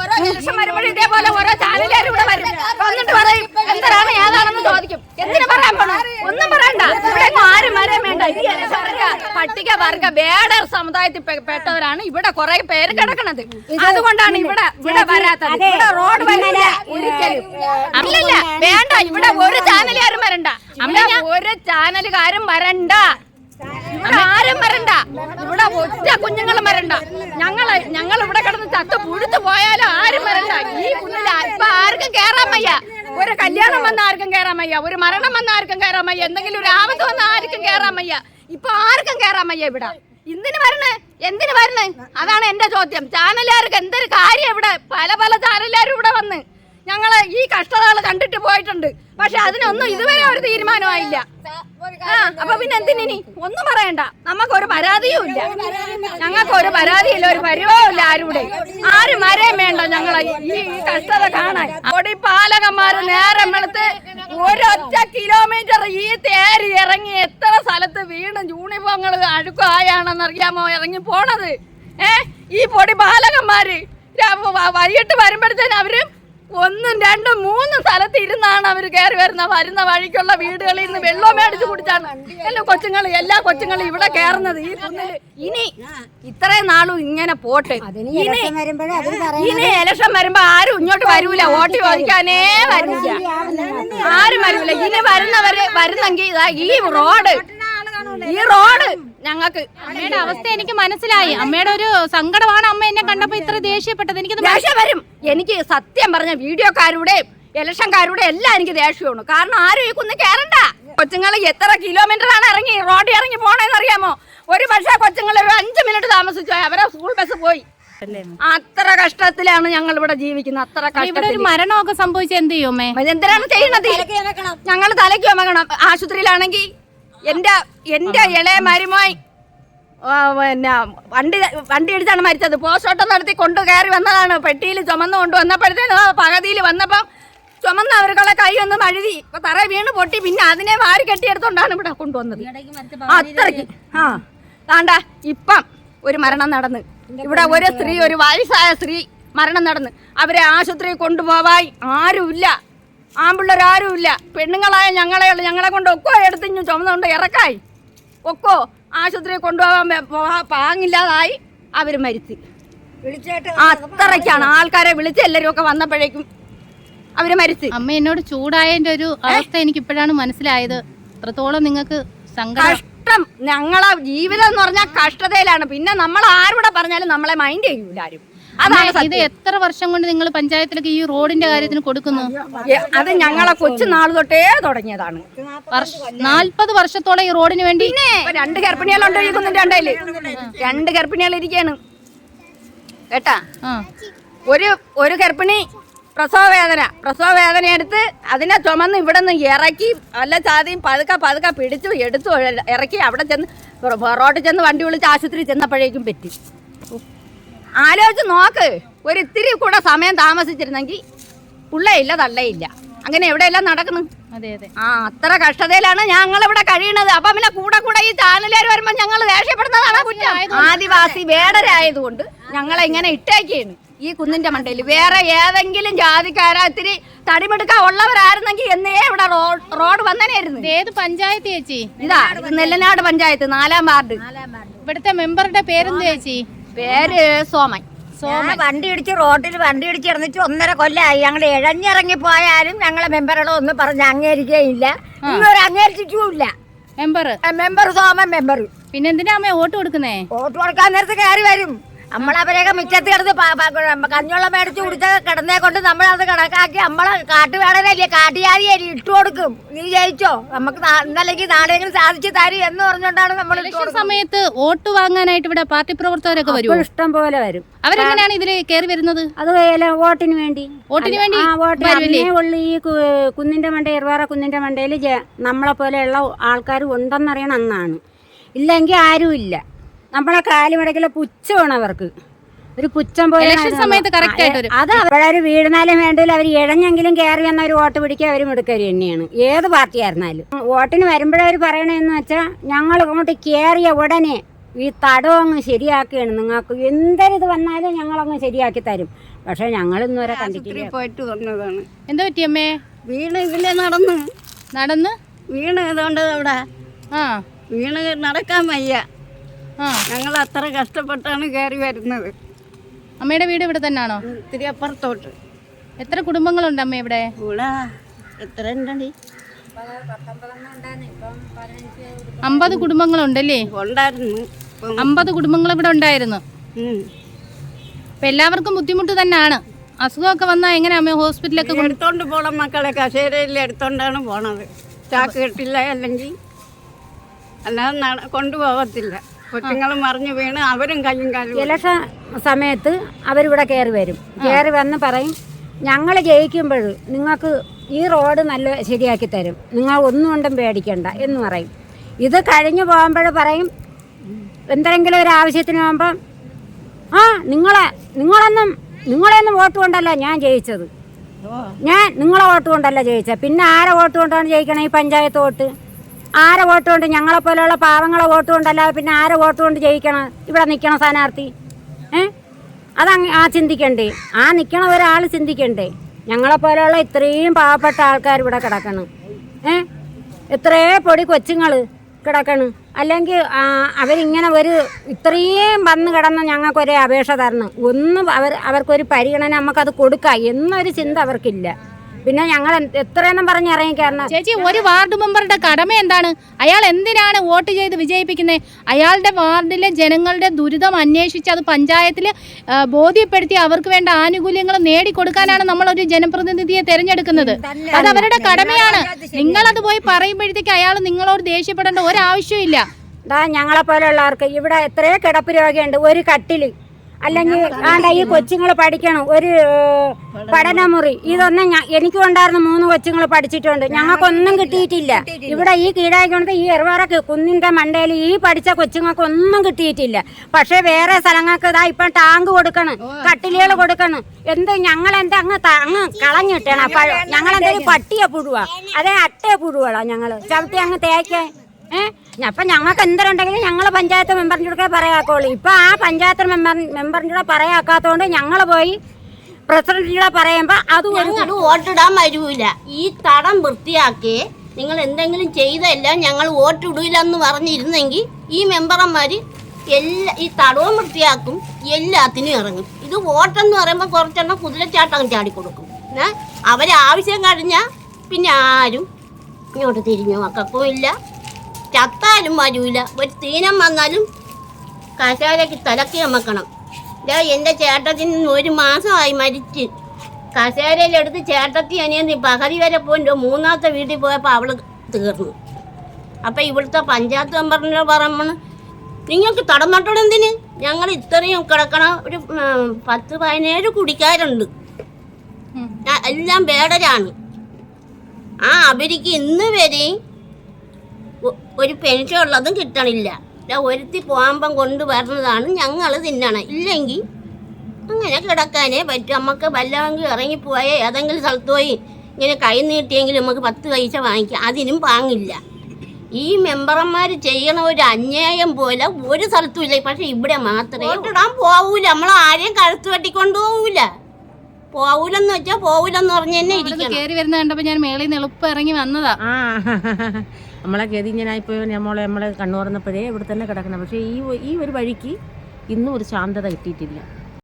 ഓരോ ഇലക്ഷൻ വരുമ്പോഴും ഇതേപോലെ ഓരോ ചാനലുകാരും ഇവിടെ വരും. വന്നിട്ട് പറയും എന്തരാണ് ഏതാണെന്ന് ചോദിക്കും. എന്തിനു പറയാൻ പോണോ ഒന്നും പറയണ്ട. ഇവിടെ ആരും വേണ്ട. പട്ടിക വർഗ വേടർ സമുദായത്തിൽ പെട്ടവരാണ് ഇവിടെ കുറെ പേര് കിടക്കണത്. അതുകൊണ്ടാണ് ഇവിടെ ഇവിടെ വരാത്തത്. ഇവിടെ റോഡ് വരില്ല ഒരിക്കലും. അല്ലല്ല വേണ്ട. ഇവിടെ ഒരു ചാനലുകാരും വരണ്ട. അമ്മ ഒരു ചാനലുകാരും വരണ്ട. ഇവിടെ ആരും വരണ്ട. ഇവിടെ ഒറ്റ കുഞ്ഞുങ്ങൾ വരണ്ട. ഞങ്ങൾ ഞങ്ങൾ ഇവിടെ കിടന്ന് ചത്ത് പുഴുത്തു പോയാലും ആരും വരണ്ട. ഈ കുഞ്ഞിൽ ഇപ്പൊ ആർക്കും കേറാൻ വയ്യ. ഒരു കല്യാണം വന്ന ആർക്കും കേറാൻ വയ്യ. ഒരു മരണം വന്ന ആർക്കും കേറാൻ വയ്യ. എന്തെങ്കിലും ഒരു ആപത്ത് വന്ന ആർക്കും കേറാൻ വയ്യ. ഇപ്പൊ ആർക്കും കേറാൻ വയ്യ ഇവിടെ. എന്തിനു വരണേ? എന്തിനു വരണേ? അതാണ് എന്റെ ചോദ്യം. ചാനലുകാർക്ക് എന്തൊരു കാര്യം ഇവിടെ? പല പല ചാനലുകാരും ഇവിടെ വന്ന് ഞങ്ങൾ ഈ കഷ്ടതകൾ കണ്ടിട്ട് പോയിട്ടുണ്ട്. പക്ഷെ അതിനൊന്നും ഇതുവരെ ഒരു തീരുമാനമായില്ല അപ്പൊ പിന്നെ എന്തിനി ഒന്നും പറയണ്ട. നമുക്കൊരു പരാതിയും ഇല്ല. ഞങ്ങൾക്ക് ഒരു പരാതിയില്ല ഒരു പരിവവും ഇല്ല ആരുടെ ആരും വരെയും വേണ്ട ഞങ്ങളെ ഈ കഷ്ടത കാണാൻ. അവിടെ ഈ പാലകന്മാര് നേരം വെളുത്ത് ഒരൊറ്റ കിലോമീറ്റർ ഈ തേരി ഇറങ്ങി എത്ര സ്ഥലത്ത് വീണ് യൂണിഫോങ്ങൾ അഴുക്കായാണെന്നറിയാമോ ഇറങ്ങി പോണത്. ഏ? ഈ പൊടി ബാലകന്മാര് രാ- വ- വൈകിട്ട് വരുമ്പോഴത്തേന് അവർ ഒന്നും രണ്ടും മൂന്നും സ്ഥലത്ത് ഇരുന്നാണ് അവർ കയറി വരുന്ന വരുന്ന വഴിക്കുള്ള വീടുകളിൽ നിന്ന് വെള്ളം മേടിച്ച് കുടിച്ചാണ്. എല്ലാ കൊച്ചുങ്ങളും എല്ലാ കൊച്ചുങ്ങളും ഇവിടെ കയറുന്നത് ഈ കുന്നിൽ. ഇനി ഇത്രയും നാളും ഇങ്ങനെ പോട്ടെ. ഇനി ഇനി ഇലക്ഷൻ വരുമ്പോ ആരും ഇങ്ങോട്ട് വരൂല വോട്ട് ചോദിക്കാനേ വരില്ല ആരും വരൂല. ഇനി വരുന്നവര് വരുന്നെങ്കിൽ ഈ റോഡ്. ഈ റോഡ് ഞങ്ങൾക്ക് അമ്മയുടെ അവസ്ഥ എനിക്ക് മനസ്സിലായി. അമ്മയുടെ ഒരു സങ്കടമാണ് അമ്മ എന്നെ കണ്ടപ്പോ ഇത്ര ദേഷ്യപ്പെട്ടത്. എനിക്ക് ദേഷ്യം വരും. എനിക്ക് സത്യം പറഞ്ഞ വീഡിയോക്കാരുടെ ഇലക്ഷൻകാരുടെ എല്ലാം എനിക്ക് ദേഷ്യമാണ്. കാരണം ആരും ഈ കുന്ന് കയറണ്ട കൊച്ചുങ്ങൾ എത്ര കിലോമീറ്റർ ആണ് ഇറങ്ങി റോഡിൽ ഇറങ്ങി പോണേന്ന് അറിയാമോ? ഒരു പക്ഷേ കൊച്ചുങ്ങൾ ഒരു അഞ്ച് മിനിറ്റ് താമസിച്ചു അവരെ സ്കൂൾ ബസ് പോയി. അത്ര കഷ്ടത്തിലാണ് ഞങ്ങൾ ഇവിടെ ജീവിക്കുന്നത്. അത്ര ഇവിടെ ഒരു കഷ്ടത്തിൽ മരണമൊക്കെ സംഭവിച്ച എന്ത് ചെയ്യുമേ എന്തിനാണ് ചെയ്യണത് ഞങ്ങൾ തലയ്ക്ക് വമകണം ആശുപത്രിയിലാണെങ്കിൽ എന്റെ എന്റെ ഇളയ മരുമായി പിന്നെ വണ്ടി വണ്ടി എടുത്താണ് മരിച്ചത്. പോസ്റ്റ്മോർട്ടം നടത്തി കൊണ്ടു കയറി വന്നതാണ്. പെട്ടിയിൽ ചുമന്ന് കൊണ്ട് വന്നപ്പോഴത്തേനും പകുതിയിൽ വന്നപ്പം ചുമന്ന് അവർക്കുള്ള കൈ ഒന്ന് മഴുതി ഇപ്പൊ തറ വീണ് പൊട്ടി പിന്നെ അതിനെ വാരി കെട്ടിയെടുത്തോണ്ടാണ് ഇവിടെ കൊണ്ടുവന്നത്. അത്രയ്ക്ക്. ആ താണ്ട ഇപ്പം ഒരു മരണം നടന്ന്. ഇവിടെ ഒരു സ്ത്രീ ഒരു വയസ്സായ സ്ത്രീ മരണം നടന്ന്. അവരെ ആശുപത്രിയിൽ കൊണ്ടുപോവായി ആരുമില്ല. ആമ്പിള്ളേരാരുമില്ല പെണ്ണുങ്ങളായ ഞങ്ങളെ ഉള്ളു. ഞങ്ങളെ കൊണ്ട് ഒക്കോ എടുത്തിഞ്ഞു ചുമന്നുകൊണ്ട് ഇറക്കായി. ഒക്കോ ആശുപത്രിയിൽ കൊണ്ടുപോകാൻ പാങ്ങില്ലാതായി. അവർ മരിച്ചു. വിളിച്ചിട്ട് അത്രയ്ക്കാണ്. ആൾക്കാരെ വിളിച്ച് എല്ലാവരും ഒക്കെ വന്നപ്പോഴേക്കും അവർ മരിച്ചു. അമ്മ എന്നോട് ചൂടായതിന്റെ ഒരു അവസ്ഥ എനിക്ക് ഇപ്പോഴാണ് മനസ്സിലായത്. അത്രത്തോളം നിങ്ങൾക്ക് കഷ്ടം. ഞങ്ങളെ ജീവിതം എന്ന് പറഞ്ഞാൽ കഷ്ടതയിലാണ്. പിന്നെ നമ്മൾ ആരുടെ പറഞ്ഞാലും നമ്മളെ മൈൻഡ് ചെയ്യൂല ആരും. അതാണ് ഇത് എത്ര വർഷം കൊണ്ട് നിങ്ങൾ പഞ്ചായത്തിലേക്ക് ഈ റോഡിന്റെ കാര്യത്തിന് കൊടുക്കുന്നു? അത് ഞങ്ങളെ കൊച്ചു നാൾ തൊട്ടേ തുടങ്ങിയതാണ്. നാൽപ്പത് വർഷത്തോളം ഈ റോഡിന് വേണ്ടി രണ്ട് ഗർഭിണികളുണ്ട് ഈ രണ്ട് ഗർഭിണികൾ ഇരിക്കാണ് കേട്ടാ? ഒരു ഒരു ഗർഭിണി പ്രസവ വേദന പ്രസവ വേദന എടുത്ത് അതിനെ ചുമന്ന് ഇവിടെ നിന്ന് ഇറക്കി അല്ല ചാതിയും പതുക്കെ പതുക്കെ പിടിച്ചു എടുത്തു ഇറക്കി അവിടെ ചെന്ന് റോഡിൽ ചെന്ന് വണ്ടി വിളിച്ച് ആശുപത്രി ചെന്നപ്പോഴേക്കും പറ്റി. ആലോചിച്ച് നോക്ക്. ഒരു ഇത്തിരി കൂടെ സമയം താമസിച്ചിരുന്നെങ്കിൽ പുള്ളയില്ല തള്ളയില്ല. അങ്ങനെ എവിടെയെല്ലാം നടക്കുന്നു? ആ അത്ര കഷ്ടതയിലാണ് ഞങ്ങൾ ഇവിടെ കഴിയണത് അപ്പൊ പിന്നെ കൂടെ കൂടെ ഈ ചാനലുകാർ വരുമ്പോ ഞങ്ങൾ ദേഷ്യപ്പെടുന്നതാണ് കുറ്റം? ആദിവാസി വേടരായതുകൊണ്ട് ഞങ്ങളെ ഇങ്ങനെ ഇട്ടേക്കാണ്? ഈ കുന്നിന്റെ മണ്ടയിൽ വേറെ ഏതെങ്കിലും ജാതിക്കാരാ ഇത്തിരി തടിമെടുക്ക ഉള്ളവരായിരുന്നെങ്കിൽ എന്നേ ഇവിടെ റോഡ് വന്നനായിരുന്നു. ഏത് പഞ്ചായത്ത് ചേച്ചി? ഇതാ നെല്ലനാട് പഞ്ചായത്ത് നാലാം വാർഡ്. ഇവിടുത്തെ മെമ്പറുടെ പേരെന്ത് ചേച്ചി? പേര് സോമൻ. സോമൻ. വണ്ടി ഇടിച്ച് റോഡിൽ വണ്ടി ഇടിച്ച് ഇറന്നിട്ട് ഒന്നര കൊല്ലമായി ഞങ്ങൾ ഇഴഞ്ഞിറങ്ങി പോയാലും ഞങ്ങളെ മെമ്പറുകളോ ഒന്നും പറഞ്ഞ് അംഗീകരിക്കുകയില്ല ഇന്നൊരു അംഗീകരിച്ചിട്ടുമില്ല. മെമ്പർ മെമ്പർ സോമൻ മെമ്പർ പിന്നെ എന്തിനാ അമ്മ വോട്ട് കൊടുക്കുന്നേ? വോട്ട് കൊടുക്കാൻ നേരത്ത് കയറി വരും. നമ്മളവരെയൊക്കെ മുറ്റത്ത് കിടന്ന് കഞ്ഞുള്ള മേടിച്ച് കുടിച്ച കിടന്നേ കൊണ്ട് നമ്മളത് കണക്കാക്കി നമ്മളെ കാട്ടുവേടനല്ലേ കാട്ടുജാതിയല്ലേ ഇട്ടു കൊടുക്കും. നീ ജയിച്ചോ? നമുക്ക് ഇന്നല്ലെങ്കിൽ നാളെങ്കിലും സാധിച്ചു തരും എന്ന് പറഞ്ഞുകൊണ്ടാണ് നമ്മൾ സമയത്ത് വോട്ട് വാങ്ങാനായിട്ട് ഇവിടെ പാർട്ടി പ്രവർത്തകരൊക്കെ വരും ഇഷ്ടം പോലെ വരും. അവരെങ്ങനെയാണ് ഇതിൽ കയറി വരുന്നത്? അത് വോട്ടിന് വേണ്ടി. വോട്ടിന് വേണ്ടി ആ വോട്ട് വരുമല്ലേ? ഉള്ളു ഈ കുന്നിന്റെ മണ്ട ഇറവാറ കുന്നിന്റെ മണ്ടയിൽ നമ്മളെ പോലെയുള്ള ആൾക്കാർ ഉണ്ടെന്നറിയണം അന്നാണ് ഇല്ലെങ്കിൽ ആരുമില്ല. ഇല്ല നമ്മളെ കാലുമടക്കിലെ പുച്ഛമാണ് അവർക്ക്. ഒരു പുച്ഛം പോലെ ഇലക്ഷൻ സമയത്ത് കറക്റ്റ് ആയിട്ട് വരും. അത് അവരൊരു വീടിനാലും വേണ്ടില്ല അവർ ഇഴഞ്ഞെങ്കിലും കയറി വന്ന ഒരു വോട്ട് പിടിക്കുക അവർ മിടുക്കര് തന്നെയാണ്. ഏത് പാർട്ടി ആയിരുന്നാലും വോട്ടിന് വരുമ്പോഴവർ പറയണതെന്ന് വെച്ചാൽ ഞങ്ങൾ അങ്ങോട്ട് കയറിയ ഉടനെ ഈ തടം അങ്ങ് ശരിയാക്കുകയാണ്. നിങ്ങൾക്ക് എന്തൊരിത് വന്നാലും ഞങ്ങളങ്ങ് ശരിയാക്കി തരും. പക്ഷെ ഞങ്ങൾ ഇന്നുവരെ കണ്ടിട്ടില്ല. പോയിട്ട് വന്നതാണ്. എന്താ പറ്റി അമ്മേ? വീണ് ഇതിലെ നടന്നു? നടന്ന്? വീണ് ഇതുകൊണ്ട് അവിടെ. ആ. വീണ് നടക്കാൻ വയ്യ. ഞങ്ങൾ അത്ര കഷ്ടപ്പെട്ടാണ് കയറി വരുന്നത്. അമ്മയുടെ വീട് ഇവിടെ തന്നെയാണോ? ഇത്തിരി അപ്പുറത്തോട്ട്. എത്ര കുടുംബങ്ങളുണ്ട് അമ്മ ഇവിടെ? ഇവിടെ എത്ര ഉണ്ടടി? അമ്പത് കുടുംബങ്ങളുണ്ടല്ലേ? ഉണ്ടായിരുന്നു. അമ്പത് കുടുംബങ്ങൾ ഇവിടെ ഉണ്ടായിരുന്നു. എല്ലാവർക്കും ബുദ്ധിമുട്ട് തന്നെയാണ്. അസുഖമൊക്കെ വന്നാൽ എങ്ങനെയാ അമ്മ ഹോസ്പിറ്റലൊക്കെ എടുത്തോണ്ട് പോണം മക്കളെ. കസേരയിൽ എടുത്തോണ്ടാണ് പോണത്. ചാക്ക് കിട്ടില്ല അല്ലെങ്കിൽ അല്ലാതെ കൊണ്ടുപോകത്തില്ല. കൊച്ചുങ്ങൾ മറിഞ്ഞു വീണ് അവരും കയ്യും കാലും ഇലക്ഷൻ സമയത്ത് അവരിവിടെ കയറി വരും. കയറി വന്ന് പറയും ഞങ്ങൾ ജയിക്കുമ്പോൾ നിങ്ങൾക്ക് ഈ റോഡ് നല്ല ശരിയാക്കി തരും. നിങ്ങൾ ഒന്നും കൊണ്ടും പേടിക്കണ്ട എന്ന് പറയും. ഇത് കഴിഞ്ഞു പോകുമ്പോൾ പറയും എന്തെങ്കിലും ഒരു ആവശ്യത്തിന് പോകുമ്പം ആ നിങ്ങളെ നിങ്ങളൊന്നും നിങ്ങളെയൊന്നും വോട്ട് കൊണ്ടല്ല ഞാൻ ജയിച്ചത്. ഞാൻ നിങ്ങളെ വോട്ട് കൊണ്ടല്ല ജയിച്ചത്. പിന്നെ ആരെ വോട്ട് കൊണ്ടാണ് ജയിക്കണം ഈ പഞ്ചായത്ത് വോട്ട്? ആരെ വോട്ട് കൊണ്ട് ഞങ്ങളെ പോലെയുള്ള പാവങ്ങളെ വോട്ട് കൊണ്ടല്ലാതെ പിന്നെ ആരെ വോട്ട് കൊണ്ട് ജയിക്കണം? ഇവിടെ നിൽക്കണ സ്ഥാനാർത്ഥി. ഏ? അത് ആ ചിന്തിക്കണ്ടേ. ആ നിൽക്കണ ഒരാൾ ചിന്തിക്കണ്ടേ. ഞങ്ങളെ പോലെയുള്ള ഇത്രയും പാവപ്പെട്ട ആൾക്കാർ ഇവിടെ കിടക്കണം. ഏ? എത്രേ പൊടി കൊച്ചുങ്ങൾ കിടക്കണം. അല്ലെങ്കിൽ അവരിങ്ങനെ ഒരു ഇത്രയും വന്ന് കിടന്ന് ഞങ്ങൾക്കൊരു അപേക്ഷ തരണം. ഒന്നും അവർ അവർക്കൊരു പരിഗണന നമുക്കത് കൊടുക്കാം. എന്നൊരു ചിന്ത അവർക്കില്ല. പിന്നെ ഞങ്ങൾ എത്രയെന്നും പറഞ്ഞ് ഇറങ്ങിക്കാരണം ചേച്ചി ഒരു വാർഡ് മെമ്പറുടെ കടമ എന്താണ്? അയാൾ എന്തിനാണ് വോട്ട് ചെയ്ത് വിജയിപ്പിക്കുന്നത് അയാളുടെ വാർഡിലെ ജനങ്ങളുടെ ദുരിതം അന്വേഷിച്ച് അത് പഞ്ചായത്തിൽ ബോധ്യപ്പെടുത്തി അവർക്ക് വേണ്ട ആനുകൂല്യങ്ങൾ നേടിക്കൊടുക്കാനാണ് നമ്മൾ ഒരു ജനപ്രതിനിധിയെ തിരഞ്ഞെടുക്കുന്നത്. അത് അവരുടെ കടമയാണ്. നിങ്ങളത് പോയി പറയുമ്പോഴത്തേക്ക് അയാൾ നിങ്ങളോട് ദേഷ്യപ്പെടേണ്ട ഒരാവശ്യവും ഇല്ല. ഞങ്ങളെ ഞങ്ങളെ പോലെയുള്ളവർക്ക് ഇവിടെ എത്രയോ കിടപ്പ് രോഗിയുണ്ട്. ഒരു കട്ടിൽ. അല്ലെങ്കിൽ ആണ്ട ഈ കൊച്ചുങ്ങൾ പഠിക്കണം. ഒരു പഠനമുറി. ഇതൊന്നും എനിക്കും ഉണ്ടായിരുന്ന മൂന്ന് കൊച്ചുങ്ങൾ പഠിച്ചിട്ടുണ്ട്. ഞങ്ങൾക്കൊന്നും കിട്ടിയിട്ടില്ല. ഇവിടെ ഈ കീഴായിക്കൊണ്ട് ഈ എറുവാറ കുന്നിന്റെ മണ്ടയിൽ ഈ പഠിച്ച കൊച്ചുങ്ങൾക്ക് ഒന്നും കിട്ടിയിട്ടില്ല. പക്ഷേ വേറെ സ്ഥലങ്ങൾക്ക് ഇതാ ഇപ്പം ടാങ്ക് കൊടുക്കണം കട്ടിലുകൾ കൊടുക്കണം. എന്ത് ഞങ്ങൾ എന്താ അങ്ങ് അങ്ങ് കളഞ്ഞിട്ടാണ്. ഞങ്ങൾ എന്തെങ്കിലും പട്ടിയെ പുഴുവാ. അതേ അട്ടയെ പുഴുവാളാ ഞങ്ങൾ. ചവിട്ടി അങ്ങ് തേക്കേ. ഏഹ് അപ്പൊ ഞങ്ങൾക്ക് എന്തരുണ്ടെങ്കിലും ഞങ്ങൾ പഞ്ചായത്ത് മെമ്പറിന്റെ കൂടെ പറയാക്കുള്ളൂ ഇപ്പൊ ആ പഞ്ചായത്ത് മെമ്പർ മെമ്പറിന്റെ കൂടെ പറയാക്കാത്തതുകൊണ്ട് ഞങ്ങൾ പോയി പ്രസിഡന്റിന്റെ കൂടെ പറയുമ്പോ അത് വോട്ടിടാൻ വരൂല. ഈ തടം വൃത്തിയാക്കി നിങ്ങൾ എന്തെങ്കിലും ചെയ്തല്ല ഞങ്ങൾ വോട്ടിടൂല എന്ന് പറഞ്ഞിരുന്നെങ്കിൽ ഈ മെമ്പർമാര് എല്ലാ ഈ തടവും വൃത്തിയാക്കും എല്ലാത്തിനും ഇറങ്ങും. ഇത് വോട്ടെന്ന് പറയുമ്പോൾ കുറച്ചെണ്ണം കുതിരച്ചാട്ടം ചാടിക്കൊടുക്കും. അവരാവശ്യം കഴിഞ്ഞാൽ പിന്നെ ആരും ഇങ്ങോട്ട് തിരിഞ്ഞു മക്കൾക്കും ഇല്ല ചത്താലും വരൂല. ഒരു തീനം വന്നാലും കശാലയ്ക്ക് തലക്കി അമക്കണം ഇതാ എന്റെ ചേട്ടത്തിന് ഒരു മാസമായി മരിച്ച്. കസേരയിലെടുത്ത് ചേട്ടത്തി അനിയന്തി പകുതി വരെ പോയിട്ട് മൂന്നാമത്തെ വീട്ടിൽ പോയപ്പോൾ അവൾ തീർന്നു. അപ്പം ഇവിടുത്തെ പഞ്ചായത്ത് മെമ്പറിന്റെ പറയുമ്പോൾ നിങ്ങൾക്ക് തടം നട്ടോടെ എന്തിന്? ഞങ്ങൾ ഇത്രയും കിടക്കണ ഒരു പത്ത് പതിനേഴ് കുടിക്കാരുണ്ട്. എല്ലാം വേടരാണ് ആ അവർക്ക് ഇന്ന് വരെയും ഒരു പെൻഷൻ ഉള്ളതും കിട്ടണില്ല. ഒരുത്തി പോകുമ്പം കൊണ്ടുവരുന്നതാണ് ഞങ്ങൾ തിന്നണം. ഇല്ലെങ്കിൽ അങ്ങനെ കിടക്കാനേ പറ്റും. നമുക്ക് വല്ലവെങ്കിൽ ഇറങ്ങിപ്പോയ ഏതെങ്കിലും സ്ഥലത്ത് പോയി ഇങ്ങനെ കൈ നീട്ടിയെങ്കിൽ നമുക്ക് പത്ത് പൈസ വാങ്ങിക്കാം. അതിനും വാങ്ങില്ല ഈ മെമ്പർമാർ ചെയ്യണ ഒരു അന്യായം പോലെ ഒരു സ്ഥലത്തും ഇല്ല. പക്ഷെ ഇവിടെ മാത്രമേ ഇടാൻ പോവൂല. നമ്മൾ ആരെയും കഴുത്ത് വെട്ടിക്കൊണ്ടു പോവൂല. പോവൂലെന്ന് വെച്ചാ പോവൂലെന്ന് പറഞ്ഞ് തന്നെ ഇരിക്കണം. കയറി വരുന്ന കണ്ടപ്പോ ഞാൻ മേളിൽ നിന്ന് എളുപ്പം ഇറങ്ങി വന്നതാ. ആ നമ്മളെ ഗതി ഇങ്ങനായിപ്പോയി നമ്മളെ നമ്മളെ കണ്ണു തുറന്നപ്പോഴേ ഇവിടെ തന്നെ കിടക്കണം. പക്ഷേ ഈ ഈ ഒരു വഴിക്ക് ഇന്നും ഒരു ശാന്തത കിട്ടിയിട്ടില്ല.